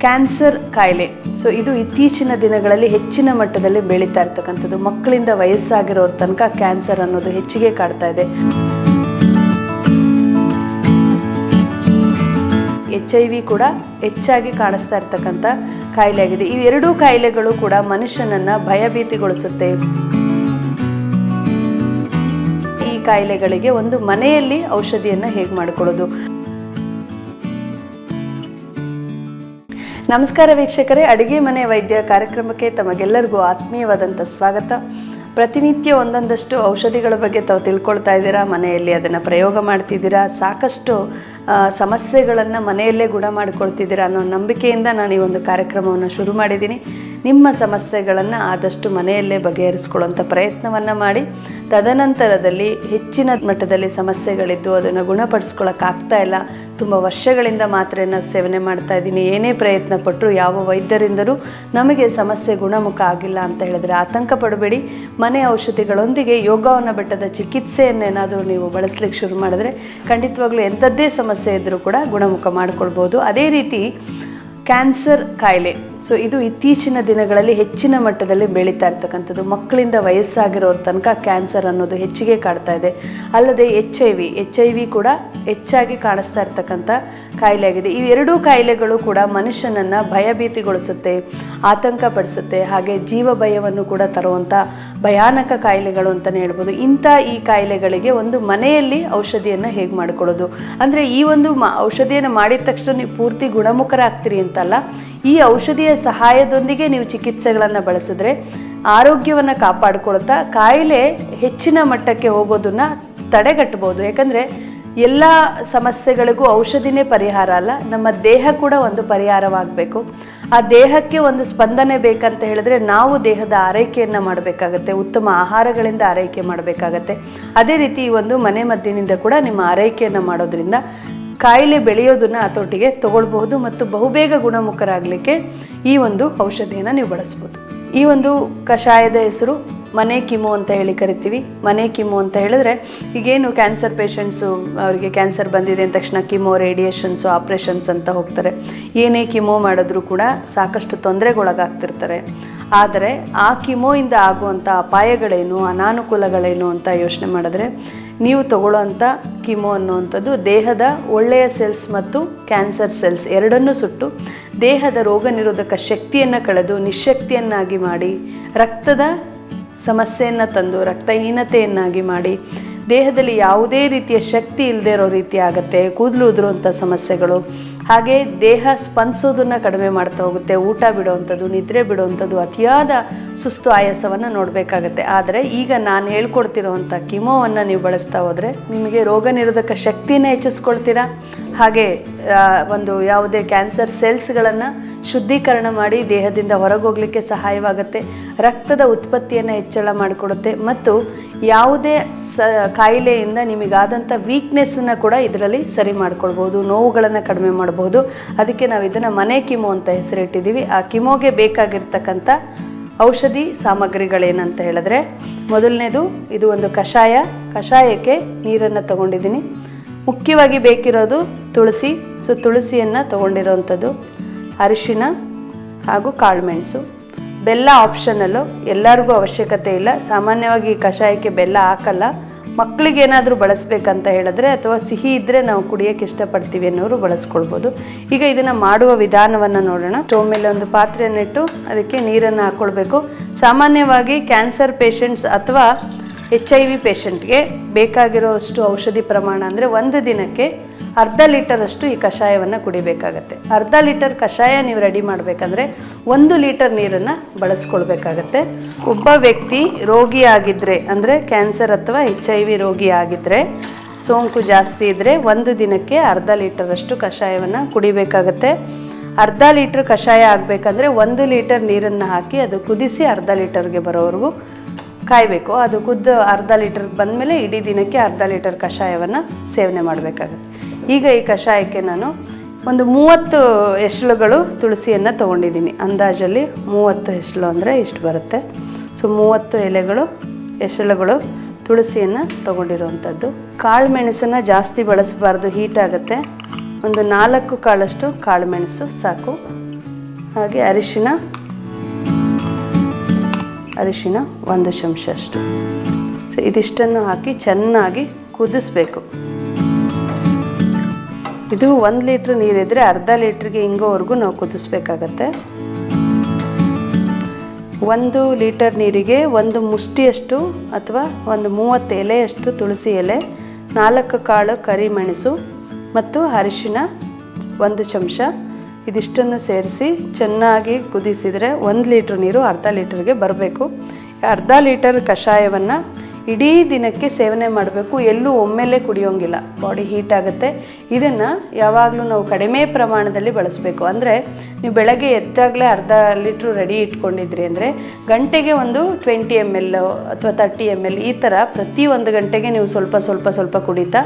Cancer ಕಾಯಿಲೆ. So ಇದು ಇತ್ತೀಚಿನ ದಿನಗಳಲ್ಲಿ ಹೆಚ್ಚಿನ ಮಟ್ಟದಲ್ಲಿ ಬೆಳೀತಾ ಇರ್ತಕ್ಕಂಥದ್ದು. ಮಕ್ಕಳಿಂದ ವಯಸ್ಸಾಗಿರೋರ ತನಕ ಕ್ಯಾನ್ಸರ್ ಅನ್ನೋದು ಹೆಚ್ಚಿಗೆ ಕಾಡ್ತಾ ಇದೆ. ಎಚ್ ಐ ವಿ ಕೂಡ ಹೆಚ್ಚಾಗಿ ಕಾಣಿಸ್ತಾ ಇರ್ತಕ್ಕಂಥ ಕಾಯಿಲೆ ಆಗಿದೆ ಈ ಎರಡೂ ಕಾಯಿಲೆಗಳು ಕೂಡ ಮನುಷ್ಯನನ್ನ ಭಯಭೀತಿಗೊಳಿಸುತ್ತೆ. ಈ ಕಾಯಿಲೆಗಳಿಗೆ ಒಂದು ಮನೆಯಲ್ಲಿ ಔಷಧಿಯನ್ನು ಹೇಗೆ ಮಾಡಿಕೊಳ್ಳೋದು? ನಮಸ್ಕಾರ ವೀಕ್ಷಕರೇ, ಅಡುಗೆ ಮನೆ ವೈದ್ಯ ಕಾರ್ಯಕ್ರಮಕ್ಕೆ ತಮಗೆಲ್ಲರಿಗೂ ಆತ್ಮೀಯವಾದಂಥ ಸ್ವಾಗತ. ಪ್ರತಿನಿತ್ಯ ಒಂದೊಂದಷ್ಟು ಔಷಧಿಗಳ ಬಗ್ಗೆ ತಾವು ತಿಳ್ಕೊಳ್ತಾ ಇದ್ದೀರಾ, ಮನೆಯಲ್ಲಿ ಅದನ್ನು ಪ್ರಯೋಗ ಮಾಡ್ತಿದ್ದೀರಾ, ಸಾಕಷ್ಟು ಸಮಸ್ಯೆಗಳನ್ನು ಮನೆಯಲ್ಲೇ ಗುಣ ಮಾಡಿಕೊಳ್ತಿದ್ದೀರಾ ಅನ್ನೋ ನಂಬಿಕೆಯಿಂದ ನಾನು ಈ ಒಂದು ಕಾರ್ಯಕ್ರಮವನ್ನು ಶುರು ಮಾಡಿದ್ದೀನಿ. ನಿಮ್ಮ ಸಮಸ್ಯೆಗಳನ್ನು ಆದಷ್ಟು ಮನೆಯಲ್ಲೇ ಬಗೆಹರಿಸ್ಕೊಳ್ಳುವಂಥ ಪ್ರಯತ್ನವನ್ನು ಮಾಡಿ. ತದನಂತರದಲ್ಲಿ ಹೆಚ್ಚಿನ ಮಟ್ಟದಲ್ಲಿ ಸಮಸ್ಯೆಗಳಿದ್ದು ಅದನ್ನು ಗುಣಪಡಿಸ್ಕೊಳ್ಳೋಕ್ಕಾಗ್ತಾ ಇಲ್ಲ. ತುಂಬ ವರ್ಷಗಳಿಂದ ಮಾತ್ರೆಯನ್ನು ಸೇವನೆ ಮಾಡ್ತಾ ಇದ್ದೀನಿ. ಏನೇ ಪ್ರಯತ್ನ ಪಟ್ಟರು ಯಾವ ವೈದ್ಯರಿಂದಲೂ ನಮಗೆ ಸಮಸ್ಯೆ ಗುಣಮುಖ ಆಗಿಲ್ಲ ಅಂತ ಹೇಳಿದ್ರೆ ಆತಂಕ ಪಡಬೇಡಿ. ಮನೆ ಔಷಧಿಗಳೊಂದಿಗೆ ಯೋಗವನ್ನ ಬೆಟ್ಟದ ಚಿಕಿತ್ಸೆಯನ್ನೇನಾದರೂ ನೀವು ಬಳಸ್ಲಿಕ್ಕೆ ಶುರು ಮಾಡಿದ್ರೆ ಖಂಡಿತವಾಗ್ಲೂ ಎಂಥದ್ದೇ ಸಮಸ್ಯೆ ಇದ್ದರೂ ಕೂಡ ಗುಣಮುಖ ಮಾಡಿಕೊಳ್ಬೋದು. ಅದೇ ರೀತಿ ಕ್ಯಾನ್ಸರ್ ಕಾಯಿಲೆ. ಸೊ ಇದು ಇತ್ತೀಚಿನ ದಿನಗಳಲ್ಲಿ ಹೆಚ್ಚಿನ ಮಟ್ಟದಲ್ಲಿ ಬೆಳೀತಾ ಇರ್ತಕ್ಕಂಥದ್ದು. ಮಕ್ಕಳಿಂದ ವಯಸ್ಸಾಗಿರೋರ ತನಕ ಕ್ಯಾನ್ಸರ್ ಅನ್ನೋದು ಹೆಚ್ಚಿಗೆ ಕಾಡ್ತಾ ಇದೆ. ಅಲ್ಲದೆ H I V H I V ಕೂಡ ಹೆಚ್ಚಾಗಿ ಕಾಣಿಸ್ತಾ ಇರ್ತಕ್ಕಂಥ ಕಾಯಿಲೆಯಾಗಿದೆ. ಈ ಎರಡೂ ಕಾಯಿಲೆಗಳು ಕೂಡ ಮನುಷ್ಯನನ್ನು ಭಯಭೀತಿಗೊಳಿಸುತ್ತೆ ಆತಂಕ ಪಡಿಸುತ್ತೆ ಹಾಗೆ ಜೀವ ಭಯವನ್ನು ಕೂಡ ತರುವಂಥ ಭಯಾನಕ ಕಾಯಿಲೆಗಳು ಅಂತಲೇ ಹೇಳ್ಬೋದು. ಇಂಥ ಈ ಕಾಯಿಲೆಗಳಿಗೆ ಒಂದು ಮನೆಯಲ್ಲಿ ಔಷಧಿಯನ್ನು ಹೇಗೆ ಮಾಡಿಕೊಳ್ಳೋದು? ಅಂದರೆ ಈ ಒಂದು ಮ, ಔಷಧಿಯನ್ನು ಮಾಡಿದ ತಕ್ಷಣ ನೀವು ಪೂರ್ತಿ ಗುಣಮುಖರಾಗ್ತೀರಿ ಅಂತಲ್ಲ, ಈ ಔಷಧಿಯ ಸಹಾಯದೊಂದಿಗೆ ನೀವು ಚಿಕಿತ್ಸೆಗಳನ್ನು ಬಳಸಿದ್ರೆ ಆರೋಗ್ಯವನ್ನು ಕಾಪಾಡಿಕೊಳ್ತಾ ಕಾಯಿಲೆ ಹೆಚ್ಚಿನ ಮಟ್ಟಕ್ಕೆ ಹೋಗೋದನ್ನ ತಡೆಗಟ್ಟಬಹುದು. ಯಾಕಂದರೆ ಎಲ್ಲ ಸಮಸ್ಯೆಗಳಿಗೂ ಔಷಧಿನೇ ಪರಿಹಾರ ಅಲ್ಲ, ನಮ್ಮ ದೇಹ ಕೂಡ ಒಂದು ಪರಿಹಾರವಾಗಬೇಕು. ಆ ದೇಹಕ್ಕೆ ಒಂದು ಸ್ಪಂದನೆ ಬೇಕಂತ ಹೇಳಿದ್ರೆ ನಾವು ದೇಹದ ಆರೈಕೆಯನ್ನು ಮಾಡಬೇಕಾಗತ್ತೆ, ಉತ್ತಮ ಆಹಾರಗಳಿಂದ ಆರೈಕೆ ಮಾಡಬೇಕಾಗತ್ತೆ. ಅದೇ ರೀತಿ ಈ ಒಂದು ಮನೆ ಮದ್ದಿನಿಂದ ಕೂಡ ನಿಮ್ಮ ಆರೈಕೆಯನ್ನು ಮಾಡೋದ್ರಿಂದ ಕಾಯಿಲೆ ಬೆಳೆಯೋದನ್ನು ಹತೋಟಿಗೆ ತಗೊಳ್ಬಹುದು ಮತ್ತು ಬಹುಬೇಗ ಗುಣಮುಖರಾಗಲಿಕ್ಕೆ ಈ ಒಂದು ಔಷಧಿಯನ್ನು ನೀವು ಬಳಸ್ಬೋದು. ಈ ಒಂದು ಕಷಾಯದ ಹೆಸರು ಮನೆ ಕಿಮೋ ಅಂತ ಹೇಳಿ ಕರಿತೀವಿ. ಮನೆ ಕಿಮೋ ಅಂತ ಹೇಳಿದ್ರೆ ಈಗೇನು ಕ್ಯಾನ್ಸರ್ ಪೇಷಂಟ್ಸು ಅವರಿಗೆ ಕ್ಯಾನ್ಸರ್ ಬಂದಿದೆ ಅಂದ ತಕ್ಷಣ ಕಿಮೋ ರೇಡಿಯೇಷನ್ಸು ಆಪ್ರೇಷನ್ಸ್ ಅಂತ ಹೋಗ್ತಾರೆ. ಏನೇ ಕಿಮೋ ಮಾಡಿದ್ರೂ ಕೂಡ ಸಾಕಷ್ಟು ತೊಂದರೆಗೊಳಗಾಗ್ತಿರ್ತಾರೆ. ಆದರೆ ಆ ಕಿಮೋಯಿಂದ ಆಗುವಂಥ ಅಪಾಯಗಳೇನು, ಅನಾನುಕೂಲಗಳೇನು ಅಂತ ಯೋಚನೆ ಮಾಡಿದ್ರೆ ನೀವು ತಗೊಳ್ಳೋಂಥ ಕಿಮೋ ಅನ್ನುವಂಥದ್ದು ದೇಹದ ಒಳ್ಳೆಯ ಸೆಲ್ಸ್ ಮತ್ತು ಕ್ಯಾನ್ಸರ್ ಸೆಲ್ಸ್ ಎರಡನ್ನೂ ಸುಟ್ಟು ದೇಹದ ರೋಗ ನಿರೋಧಕ ಶಕ್ತಿಯನ್ನು ಕಳೆದು ನಿಶಕ್ತಿಯನ್ನಾಗಿ ಮಾಡಿ ರಕ್ತದ ಸಮಸ್ಯೆಯನ್ನು ತಂದು, ರಕ್ತಹೀನತೆಯನ್ನಾಗಿ ಮಾಡಿ, ದೇಹದಲ್ಲಿ ಯಾವುದೇ ರೀತಿಯ ಶಕ್ತಿ ಇಲ್ಲದೇ ಇರೋ ರೀತಿ ಆಗುತ್ತೆ, ಕೂದಲು ಉದುರುವಂಥ ಸಮಸ್ಯೆಗಳು. ಹಾಗೆ ದೇಹ ಸ್ಪಂದಿಸೋದನ್ನು ಕಡಿಮೆ ಮಾಡ್ತಾ ಹೋಗುತ್ತೆ, ಊಟ ಬಿಡುವಂಥದ್ದು, ನಿದ್ರೆ ಬಿಡುವಂಥದ್ದು, ಅತಿಯಾದ ಸುಸ್ತು ಆಯಾಸವನ್ನು ನೋಡಬೇಕಾಗತ್ತೆ. ಆದರೆ ಈಗ ನಾನು ಹೇಳ್ಕೊಡ್ತಿರೋವಂಥ ಕಿಮೋವನ್ನು ನೀವು ಬಳಸ್ತಾ ಹೋದರೆ ನಿಮಗೆ ರೋಗ ನಿರೋಧಕ ಶಕ್ತಿನ ಹೆಚ್ಚಿಸ್ಕೊಳ್ತೀರಾ ಹಾಗೆ ಒಂದು ಯಾವುದೇ ಕ್ಯಾನ್ಸರ್ ಸೆಲ್ಸ್ಗಳನ್ನು ಶುದ್ಧೀಕರಣ ಮಾಡಿ ದೇಹದಿಂದ ಹೊರಗೋಗ್ಲಿಕ್ಕೆ ಸಹಾಯವಾಗುತ್ತೆ. ರಕ್ತದ ಉತ್ಪತ್ತಿಯನ್ನು ಹೆಚ್ಚಳ ಮಾಡಿಕೊಡುತ್ತೆ ಮತ್ತು ಯಾವುದೇ ಸ, ಕಾಯಿಲೆಯಿಂದ ನಿಮಗಾದಂಥ ವೀಕ್ನೆಸ್ಸನ್ನು ಕೂಡ ಇದರಲ್ಲಿ ಸರಿ ಮಾಡ್ಕೊಳ್ಬೋದು, ನೋವುಗಳನ್ನು ಕಡಿಮೆ ಮಾಡ್ಬೋದು. ಅದಕ್ಕೆ ನಾವು ಇದನ್ನು ಮನೆ ಕಿಮೋ ಅಂತ ಹೆಸರಿಟ್ಟಿದ್ದೀವಿ ಆ ಕಿಮೋಗೆ ಬೇಕಾಗಿರ್ತಕ್ಕಂಥ ಔಷಧಿ ಸಾಮಗ್ರಿಗಳೇನಂತ ಹೇಳಿದ್ರೆ, ಮೊದಲನೇದು ಇದು ಒಂದು ಕಷಾಯ. ಕಷಾಯಕ್ಕೆ ನೀರನ್ನು ತಗೊಂಡಿದ್ದೀನಿ. ಮುಖ್ಯವಾಗಿ ಬೇಕಿರೋದು ತುಳಸಿ. ಸೊ ತುಳಸಿಯನ್ನು ತಗೊಂಡಿರೋವಂಥದ್ದು ಅರಿಶಿನ ಹಾಗೂ ಕಾಳುಮೆಣಸು ಬೆಲ್ಲ ಆಪ್ಷನಲ್ಲು ಎಲ್ಲರಿಗೂ ಅವಶ್ಯಕತೆ ಇಲ್ಲ. ಸಾಮಾನ್ಯವಾಗಿ ಕಷಾಯಕ್ಕೆ ಬೆಲ್ಲ ಹಾಕಲ್ಲ. ಮಕ್ಕಳಿಗೆ ಏನಾದರೂ ಬಳಸಬೇಕಂತ ಹೇಳಿದ್ರೆ ಅಥವಾ ಸಿಹಿ ಇದ್ದರೆ ನಾವು ಕುಡಿಯೋಕ್ಕೆ ಇಷ್ಟಪಡ್ತೀವಿ ಅನ್ನೋರು ಬಳಸ್ಕೊಳ್ಬೋದು. ಈಗ ಇದನ್ನು ಮಾಡುವ ವಿಧಾನವನ್ನು ನೋಡೋಣ. ಸ್ಟೋವ್ ಮೇಲೆ ಒಂದು ಪಾತ್ರೆಯನ್ನಿಟ್ಟು ಅದಕ್ಕೆ ನೀರನ್ನು ಹಾಕ್ಕೊಳ್ಬೇಕು ಸಾಮಾನ್ಯವಾಗಿ ಕ್ಯಾನ್ಸರ್ ಪೇಷಂಟ್ಸ್ ಅಥವಾ ಎಚ್ ಐ ವಿ ಪೇಷಂಟ್ಗೆ ಬೇಕಾಗಿರೋಷ್ಟು ಔಷಧಿ ಪ್ರಮಾಣ ಅಂದರೆ ಒಂದು ದಿನಕ್ಕೆ ಅರ್ಧ ಲೀಟರಷ್ಟು ಈ ಕಷಾಯವನ್ನು ಕುಡಿಬೇಕಾಗತ್ತೆ. ಅರ್ಧ ಲೀಟರ್ ಕಷಾಯ ನೀವು ರೆಡಿ ಮಾಡಬೇಕಂದ್ರೆ ಒಂದು ಲೀಟರ್ ನೀರನ್ನು ಬಳಸ್ಕೊಳ್ಬೇಕಾಗತ್ತೆ. ಒಬ್ಬ ವ್ಯಕ್ತಿ ರೋಗಿಯಾಗಿದ್ರೆ ಅಂದರೆ ಕ್ಯಾನ್ಸರ್ ಅಥವಾ ಎಚ್ ಐ ವಿ ರೋಗಿ ಆಗಿದ್ದರೆ ಸೋಂಕು ಜಾಸ್ತಿ ಇದ್ದರೆ ಒಂದು ದಿನಕ್ಕೆ ಅರ್ಧ ಲೀಟರಷ್ಟು ಕಷಾಯವನ್ನು ಕುಡಿಬೇಕಾಗತ್ತೆ. ಅರ್ಧ ಲೀಟ್ರ್ ಕಷಾಯ ಆಗಬೇಕಂದ್ರೆ ಒಂದು ಲೀಟರ್ ನೀರನ್ನು ಹಾಕಿ ಅದು ಕುದಿಸಿ ಅರ್ಧ ಲೀಟರ್ಗೆ ಬರೋವರೆಗೂ ಕಾಯಬೇಕು. ಅದು ಕುದ್ದು ಅರ್ಧ ಲೀಟರ್ ಬಂದಮೇಲೆ ಇಡೀ ದಿನಕ್ಕೆ ಅರ್ಧ ಲೀಟರ್ ಕಷಾಯವನ್ನು ಸೇವನೆ ಮಾಡಬೇಕಾಗುತ್ತೆ. ಈಗ ಈ ಕಷಾಯಕ್ಕೆ ನಾನು ಒಂದು ಮೂವತ್ತು ಎಸಳುಗಳು ತುಳಸಿಯನ್ನು ತೊಗೊಂಡಿದ್ದೀನಿ. ಅಂದಾಜಲ್ಲಿ ಮೂವತ್ತು ಎಸಳು ಅಂದರೆ ಇಷ್ಟು ಬರುತ್ತೆ. ಸೊ ಮೂವತ್ತು ಎಲೆಗಳು ಎಸಳುಗಳು ತುಳಸಿಯನ್ನು ತೊಗೊಂಡಿರುವಂಥದ್ದು ಕಾಳು ಮೆಣಸನ್ನು ಜಾಸ್ತಿ ಬಳಸಬಾರ್ದು, ಹೀಟ್ ಆಗುತ್ತೆ. ಒಂದು ನಾಲ್ಕು ಕಾಳಷ್ಟು ಕಾಳು ಮೆಣಸು ಸಾಕು. ಹಾಗೆ ಅರಿಶಿನ ಅರಿಶಿನ ಒಂದು ಚಮಚ ಅಷ್ಟು. ಸೊ ಇದಿಷ್ಟನ್ನು ಹಾಕಿ ಚೆನ್ನಾಗಿ ಕುದಿಸ್ಬೇಕು. ಇದು ಒಂದು ಲೀಟ್ರ್ ನೀರಿದ್ರೆ ಅರ್ಧ ಲೀಟ್ರಿಗೆ ಹಿಂಗೋವರೆಗೂ ನಾವು ಕುದಿಸ್ಬೇಕಾಗತ್ತೆ. ಒಂದು ಲೀಟರ್ ನೀರಿಗೆ ಒಂದು ಮುಷ್ಟಿಯಷ್ಟು ಅಥವಾ ಒಂದು ಮೂವತ್ತು ಎಲೆಯಷ್ಟು ತುಳಸಿ ಎಲೆ, ನಾಲ್ಕು ಕಾಳು ಕರಿಮೆಣಸು ಮತ್ತು ಅರಿಶಿನ ಒಂದು ಚಮಚ. ಇದಿಷ್ಟನ್ನು ಸೇರಿಸಿ ಚೆನ್ನಾಗಿ ಕುದಿಸಿದರೆ ಒಂದು ಲೀಟ್ರ್ ನೀರು ಅರ್ಧ ಲೀಟ್ರಿಗೆ ಬರಬೇಕು. ಅರ್ಧ ಲೀಟರ್ ಕಷಾಯವನ್ನು ಇಡೀ ದಿನಕ್ಕೆ ಸೇವನೆ ಮಾಡಬೇಕು, ಎಲ್ಲೂ ಒಮ್ಮೆಲೇ ಕುಡಿಯೋಂಗಿಲ್ಲ. ಬಾಡಿ ಹೀಟ್ ಆಗುತ್ತೆ. ಇದನ್ನು ಯಾವಾಗಲೂ ನಾವು ಕಡಿಮೆ ಪ್ರಮಾಣದಲ್ಲಿ ಬಳಸಬೇಕು. ಅಂದರೆ ನೀವು ಬೆಳಗ್ಗೆ ಎದ್ದಾಗಲೇ ಅರ್ಧ ಲೀಟ್ರು ರೆಡಿ ಇಟ್ಕೊಂಡಿದ್ರಿ ಅಂದರೆ ಗಂಟೆಗೆ ಒಂದು ಟ್ವೆಂಟಿ ಎಂ ಎಲ್ ಅಥವಾ ತರ್ಟಿ ಎಂ ಎಲ್ ಈ ಥರ ಪ್ರತಿ ಒಂದು ಗಂಟೆಗೆ ನೀವು ಸ್ವಲ್ಪ ಸ್ವಲ್ಪ ಸ್ವಲ್ಪ ಕುಡಿತಾ,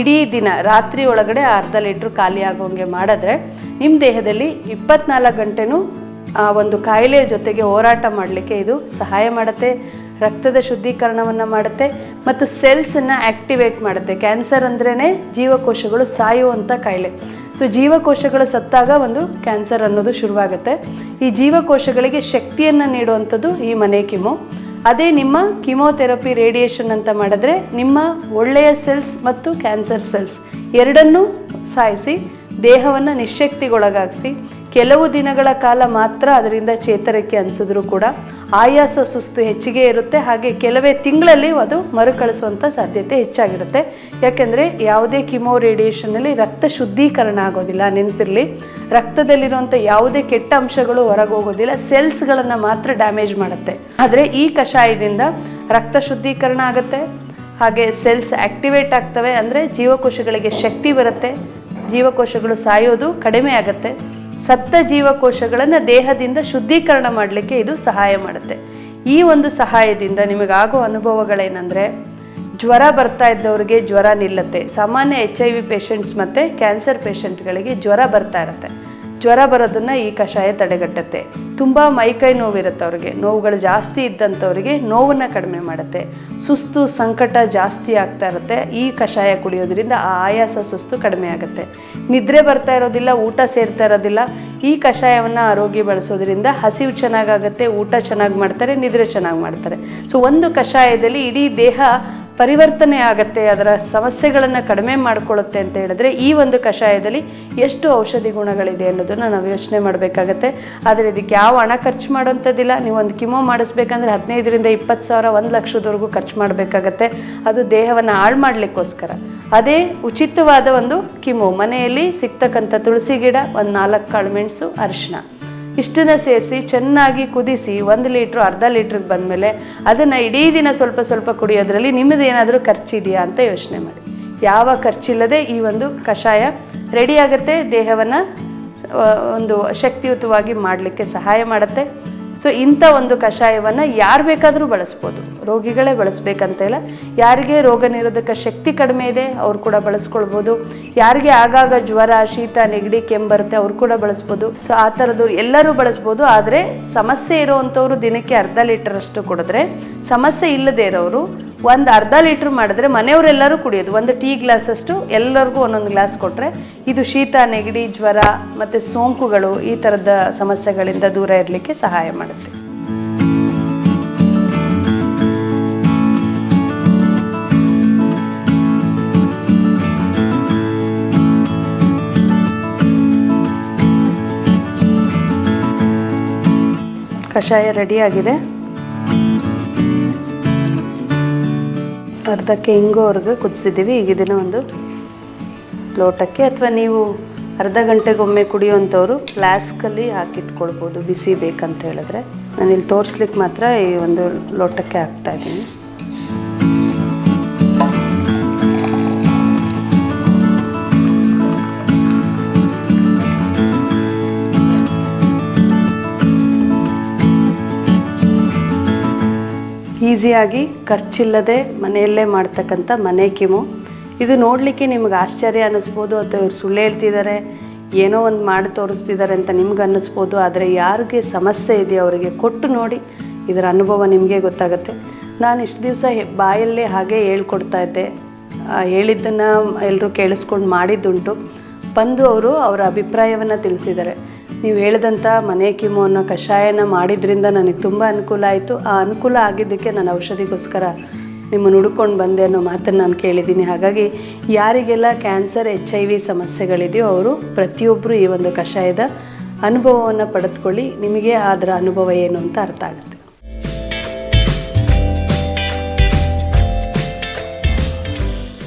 ಇಡೀ ದಿನ ರಾತ್ರಿ ಒಳಗಡೆ ಅರ್ಧ ಲೀಟ್ರ್ ಖಾಲಿ ಆಗೋಂಗೆ ಮಾಡಿದ್ರೆ ನಿಮ್ಮ ದೇಹದಲ್ಲಿ ಇಪ್ಪತ್ನಾಲ್ಕು ಗಂಟೆನೂ ಆ ಒಂದು ಕಾಯಿಲೆಯ ಜೊತೆಗೆ ಹೋರಾಟ ಮಾಡಲಿಕ್ಕೆ ಇದು ಸಹಾಯ ಮಾಡುತ್ತೆ. ರಕ್ತದ ಶುದ್ಧೀಕರಣವನ್ನು ಮಾಡುತ್ತೆ ಮತ್ತು ಸೆಲ್ಸನ್ನು ಆ್ಯಕ್ಟಿವೇಟ್ ಮಾಡುತ್ತೆ. ಕ್ಯಾನ್ಸರ್ ಅಂದ್ರೇ ಜೀವಕೋಶಗಳು ಸಾಯುವಂಥ ಕಾಯಿಲೆ. ಸೊ ಜೀವಕೋಶಗಳು ಸತ್ತಾಗ ಒಂದು ಕ್ಯಾನ್ಸರ್ ಅನ್ನೋದು ಶುರುವಾಗುತ್ತೆ. ಈ ಜೀವಕೋಶಗಳಿಗೆ ಶಕ್ತಿಯನ್ನು ನೀಡುವಂಥದ್ದು ಈ ಮನೆ ಕಿಮೋ ಅದೇ ನಿಮ್ಮ ಕಿಮೋಥೆರಪಿ ರೇಡಿಯೇಷನ್ ಅಂತ ಮಾಡಿದ್ರೆ ನಿಮ್ಮ ಒಳ್ಳೆಯ ಸೆಲ್ಸ್ ಮತ್ತು ಕ್ಯಾನ್ಸರ್ ಸೆಲ್ಸ್ ಎರಡನ್ನೂ ಸಾಯಿಸಿ, ದೇಹವನ್ನು ನಿಶಕ್ತಿಗೊಳಗಾಗಿಸಿ ಕೆಲವು ದಿನಗಳ ಕಾಲ ಮಾತ್ರ ಅದರಿಂದ ಚೇತರಿಕೆ ಅನಿಸಿದ್ರು ಕೂಡ ಆಯಾಸ ಸುಸ್ತು ಹೆಚ್ಚಿಗೆ ಇರುತ್ತೆ. ಹಾಗೆ ಕೆಲವೇ ತಿಂಗಳಲ್ಲಿ ಅದು ಮರುಕಳಿಸುವಂಥ ಸಾಧ್ಯತೆ ಹೆಚ್ಚಾಗಿರುತ್ತೆ. ಯಾಕೆಂದರೆ ಯಾವುದೇ ಕಿಮೋ ರೇಡಿಯೇಷನಲ್ಲಿ ರಕ್ತ ಶುದ್ಧೀಕರಣ ಆಗೋದಿಲ್ಲ, ನೆನಪಿರಲಿ. ರಕ್ತದಲ್ಲಿರುವಂಥ ಯಾವುದೇ ಕೆಟ್ಟ ಅಂಶಗಳು ಹೊರಗೆ ಹೋಗೋದಿಲ್ಲ ಸೆಲ್ಸ್ಗಳನ್ನು ಮಾತ್ರ ಡ್ಯಾಮೇಜ್ ಮಾಡುತ್ತೆ. ಆದರೆ ಈ ಕಷಾಯದಿಂದ ರಕ್ತ ಶುದ್ಧೀಕರಣ ಆಗುತ್ತೆ. ಹಾಗೆ ಸೆಲ್ಸ್ ಆ್ಯಕ್ಟಿವೇಟ್ ಆಗ್ತವೆ. ಅಂದರೆ ಜೀವಕೋಶಗಳಿಗೆ ಶಕ್ತಿ ಬರುತ್ತೆ. ಜೀವಕೋಶಗಳು ಸಾಯೋದು ಕಡಿಮೆ ಆಗುತ್ತೆ. ಸತ್ತ ಜೀವಕೋಶಗಳನ್ನು ದೇಹದಿಂದ ಶುದ್ಧೀಕರಣ ಮಾಡಲಿಕ್ಕೆ ಇದು ಸಹಾಯ ಮಾಡುತ್ತೆ. ಈ ಒಂದು ಸಹಾಯದಿಂದ ನಿಮಗಾಗೋ ಅನುಭವಗಳೇನೆಂದರೆ, ಜ್ವರ ಬರ್ತಾ ಇದ್ದವ್ರಿಗೆ ಜ್ವರ ನಿಲ್ಲುತ್ತೆ. ಸಾಮಾನ್ಯ ಎಚ್ ಐ ವಿ ಪೇಷಂಟ್ಸ್ ಮತ್ತು ಕ್ಯಾನ್ಸರ್ ಪೇಷಂಟ್ಗಳಿಗೆ ಜ್ವರ ಬರ್ತಾ ಇರುತ್ತೆ. ಜ್ವರ ಬರೋದನ್ನು ಈ ಕಷಾಯ ತಡೆಗಟ್ಟುತ್ತೆ. ತುಂಬ ಮೈಕೈ ನೋವಿರುತ್ತೆ ಅವ್ರಿಗೆ. ನೋವುಗಳು ಜಾಸ್ತಿ ಇದ್ದಂಥವ್ರಿಗೆ ನೋವನ್ನು ಕಡಿಮೆ ಮಾಡುತ್ತೆ. ಸುಸ್ತು, ಸಂಕಟ ಜಾಸ್ತಿ ಆಗ್ತಾ ಇರುತ್ತೆ. ಈ ಕಷಾಯ ಕುಡಿಯೋದ್ರಿಂದ ಆ ಆಯಾಸ, ಸುಸ್ತು ಕಡಿಮೆ ಆಗುತ್ತೆ. ನಿದ್ರೆ ಬರ್ತಾ ಇರೋದಿಲ್ಲ, ಊಟ ಸೇರ್ತಾ ಇರೋದಿಲ್ಲ. ಈ ಕಷಾಯವನ್ನು ಆರೋಗ್ಯ ಬಳಸೋದ್ರಿಂದ ಹಸಿವು ಚೆನ್ನಾಗಾಗುತ್ತೆ, ಊಟ ಚೆನ್ನಾಗಿ ಮಾಡ್ತಾರೆ, ನಿದ್ರೆ ಚೆನ್ನಾಗಿ ಮಾಡ್ತಾರೆ. ಸೊ ಒಂದು ಕಷಾಯದಲ್ಲಿ ಇಡೀ ದೇಹ ಪರಿವರ್ತನೆ ಆಗುತ್ತೆ, ಅದರ ಸಮಸ್ಯೆಗಳನ್ನು ಕಡಿಮೆ ಮಾಡಿಕೊಳ್ಳುತ್ತೆ ಅಂತ ಹೇಳಿದ್ರೆ ಈ ಒಂದು ಕಷಾಯದಲ್ಲಿ ಎಷ್ಟು ಔಷಧಿ ಗುಣಗಳಿದೆ ಅನ್ನೋದನ್ನು ನಾವು ಯೋಚನೆ ಮಾಡಬೇಕಾಗತ್ತೆ. ಆದರೆ ಇದಕ್ಕೆ ಯಾವ ಹಣ ಖರ್ಚು ಮಾಡೋಂಥದ್ದಿಲ್ಲ. ನೀವು ಒಂದು ಕಿಮೋ ಮಾಡಿಸ್ಬೇಕಂದ್ರೆ ಹದಿನೈದರಿಂದ ಇಪ್ಪತ್ತು ಸಾವಿರ, ಒಂದು ಲಕ್ಷದವರೆಗೂ ಖರ್ಚು ಮಾಡಬೇಕಾಗತ್ತೆ. ಅದು ದೇಹವನ್ನು ಹಾಳು ಮಾಡಲಿಕ್ಕೋಸ್ಕರ. ಅದೇ ಉಚಿತವಾದ ಒಂದು ಕಿಮೋ. ಮನೆಯಲ್ಲಿ ಸಿಗ್ತಕ್ಕಂಥ ತುಳಸಿ ಗಿಡ, ಒಂದು ನಾಲ್ಕು ಕಾಳು ಮೆಣಸು ಅರಿಶಿನ ಇಷ್ಟನ್ನ ಸೇರಿಸಿ ಚೆನ್ನಾಗಿ ಕುದಿಸಿ ಒಂದು ಲೀಟ್ರು, ಅರ್ಧ ಲೀಟ್ರಿಗೆ ಬಂದಮೇಲೆ ಅದನ್ನು ಇಡೀ ದಿನ ಸ್ವಲ್ಪ ಸ್ವಲ್ಪ ಕುಡಿಯೋದ್ರಲ್ಲಿ ನಿಮ್ಮದು ಏನಾದರೂ ಖರ್ಚಿದೆಯಾ ಅಂತ ಯೋಚನೆ ಮಾಡಿ. ಯಾವ ಖರ್ಚಿಲ್ಲದೆ ಈ ಒಂದು ಕಷಾಯ ರೆಡಿ ಆಗುತ್ತೆ, ದೇಹವನ್ನು ಒಂದು ಶಕ್ತಿಯುತವಾಗಿ ಮಾಡಲಿಕ್ಕೆ ಸಹಾಯ ಮಾಡುತ್ತೆ. ಸೊ ಇಂಥ ಒಂದು ಕಷಾಯವನ್ನು ಯಾರು ಬೇಕಾದರೂ ಬಳಸ್ಬೋದು. ರೋಗಿಗಳೇ ಬಳಸ್ಬೇಕಂತ ಇಲ್ಲ ಯಾರಿಗೆ ರೋಗ ನಿರೋಧಕ ಶಕ್ತಿ ಕಡಿಮೆ ಇದೆ, ಅವ್ರು ಕೂಡ ಬಳಸ್ಕೊಳ್ಬೋದು. ಯಾರಿಗೆ ಆಗಾಗ ಜ್ವರ, ಶೀತ, ನೆಗಡಿ, ಕೆಮ್ಮು ಬರುತ್ತೆ, ಅವ್ರು ಕೂಡ ಬಳಸ್ಬೋದು. ಸೊ ಆ ಥರದ್ದು ಎಲ್ಲರೂ ಬಳಸ್ಬೋದು. ಆದರೆ ಸಮಸ್ಯೆ ಇರೋವಂಥವ್ರು ದಿನಕ್ಕೆ ಅರ್ಧ ಲೀಟರ್ ಅಷ್ಟು ಕುಡಿದ್ರೆ ಸಮಸ್ಯೆ ಇಲ್ಲದೇ ಇರೋರು ಒಂದು ಅರ್ಧ ಲೀಟ್ರ್ ಮಾಡಿದ್ರೆ ಮನೆಯವರೆಲ್ಲರೂ ಕುಡಿಯೋದು. ಒಂದು ಟೀ ಗ್ಲಾಸಷ್ಟು ಎಲ್ಲರಿಗೂ ಒಂದೊಂದು ಗ್ಲಾಸ್ ಕೊಟ್ಟರೆ ಇದು ಶೀತ, ನೆಗಡಿ, ಜ್ವರ ಮತ್ತು ಸೋಂಕುಗಳು ಈ ಥರದ ಸಮಸ್ಯೆಗಳಿಂದ ದೂರ ಇರಲಿಕ್ಕೆ ಸಹಾಯ ಮಾಡುತ್ತೆ. ಕಷಾಯ ರೆಡಿಯಾಗಿದೆ ಅರ್ಧಕ್ಕೆ ಹಿಂಗೋವರೆಗೆ ಕುದಿಸಿದ್ದೀವಿ. ಈಗ ಇದನ್ನು ಒಂದು ಲೋಟಕ್ಕೆ ಅಥವಾ ನೀವು ಅರ್ಧ ಗಂಟೆಗೊಮ್ಮೆ ಕುಡಿಯುವಂಥವ್ರು ಫ್ಲಾಸ್ಕಲ್ಲಿ ಹಾಕಿಟ್ಕೊಳ್ಬೋದು. ಬಿಸಿ ಬೇಕಂತ ಹೇಳಿದ್ರೆ. ನಾನು ಇಲ್ಲಿ ತೋರಿಸ್ಲಿಕ್ಕೆ ಮಾತ್ರ ಈ ಒಂದು ಲೋಟಕ್ಕೆ ಹಾಕ್ತಾ ಈಸಿಯಾಗಿ ಖರ್ಚಿಲ್ಲದೆ ಮನೆಯಲ್ಲೇ ಮಾಡ್ತಕ್ಕಂಥ ಮನೆ ಕಿಮು. ಇದು ನೋಡಲಿಕ್ಕೆ ನಿಮ್ಗೆ ಆಶ್ಚರ್ಯ ಅನ್ನಿಸ್ಬೋದು ಅಥವಾ ಇವ್ರು ಸುಳ್ಳು ಹೇಳ್ತಿದ್ದಾರೆ, ಏನೋ ಒಂದು ಮಾಡಿ ತೋರಿಸ್ತಿದ್ದಾರೆ ಅಂತ ನಿಮ್ಗೆ ಅನ್ನಿಸ್ಬೋದು, ಆದರೆ ಯಾರಿಗೆ ಸಮಸ್ಯೆ ಇದೆಯೋ ಅವರಿಗೆ ಕೊಟ್ಟು ನೋಡಿ ಇದರ ಅನುಭವ ನಿಮಗೆ ಗೊತ್ತಾಗುತ್ತೆ. ನಾನು ಇಷ್ಟು ದಿವಸ ಬಾಯಲ್ಲೇ ಹಾಗೆ ಹೇಳ್ಕೊಡ್ತಾ ಇದ್ದೆ. ಹೇಳಿದ್ದನ್ನು ಎಲ್ಲರೂ ಕೇಳಿಸ್ಕೊಂಡು ಮಾಡಿದ್ದುಂಟು. ಬಂದು ಅವರು ಅವರ ಅಭಿಪ್ರಾಯವನ್ನು ತಿಳಿಸಿದ್ದಾರೆ. ನೀವು ಹೇಳಿದಂಥ ಮನೆ ಕಿಮೋ ಅನ್ನೋ ಕಷಾಯನ ಮಾಡಿದ್ರಿಂದ ನನಗೆ ತುಂಬ ಅನುಕೂಲ ಆಯಿತು. ಆ ಅನುಕೂಲ ಆಗಿದ್ದಕ್ಕೆ ನಾನು ಔಷಧಿಗೋಸ್ಕರ ನಿಮ್ಮನ್ನು ಹುಡ್ಕೊಂಡು ಬಂದೆ ಅನ್ನೋ ಮಾತನ್ನು ನಾನು ಕೇಳಿದ್ದೀನಿ. ಹಾಗಾಗಿ ಯಾರಿಗೆಲ್ಲ ಕ್ಯಾನ್ಸರ್, ಎಚ್ ಐ ವಿ ಸಮಸ್ಯೆಗಳಿದೆಯೋ ಅವರು ಪ್ರತಿಯೊಬ್ಬರು ಈ ಒಂದು ಕಷಾಯದ ಅನುಭವವನ್ನು ಪಡೆದುಕೊಳ್ಳಿ. ನಿಮಗೆ ಅದರ ಅನುಭವ ಏನು ಅಂತ ಅರ್ಥ ಆಗುತ್ತೆ.